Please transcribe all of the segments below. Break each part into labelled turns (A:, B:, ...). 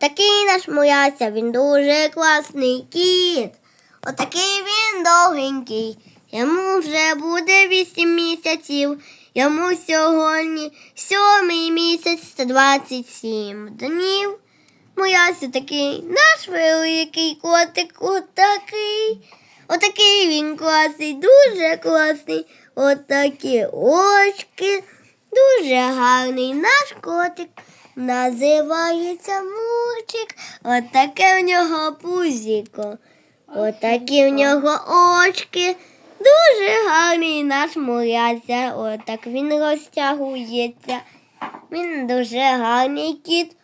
A: Такий наш муяся, він дуже класний кіт. Отакий він довгенький. Йому вже буде вісім місяців. Йому сьогодні сьомий місяць 127 днів. Муяся такий наш великий котик, отакий. Отакий він класний, дуже класний. Отакі очки. Дуже гарний наш котик. Називається Мурчик. Отаке в нього пузіко. Отакі в нього очки. Дуже гарний наш муряся. Отак він розтягується. Він дуже гарний кіт.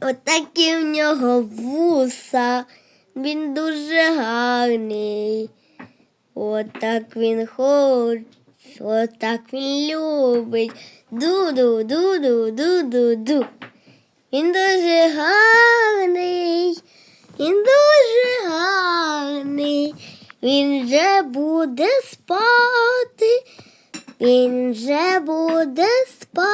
A: Отакі в нього вуса. Він дуже гарний. Отак він хоче, отак він любить. Дуду, дуду, дуду, ду. Він дуже гарний. Він дуже гарний. Він вже буде спати. Він вже буде спати.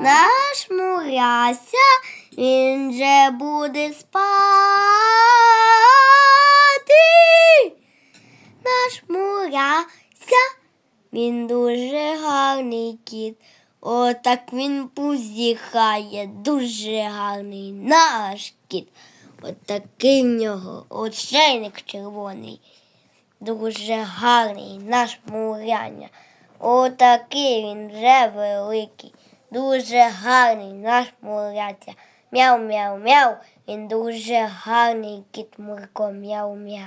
A: Наш муряся, він же буде спати. Наш муряся, він дуже гарний кіт. Отак він позіхає, дуже гарний наш кіт. Отакий в нього очейник червоний. Дуже гарний наш муряня. Отакий він вже великий. Дуже гарний наш муряця. Мяу-мяу-мяу. Він дуже гарний кіт Мурко. Мяу-мяу.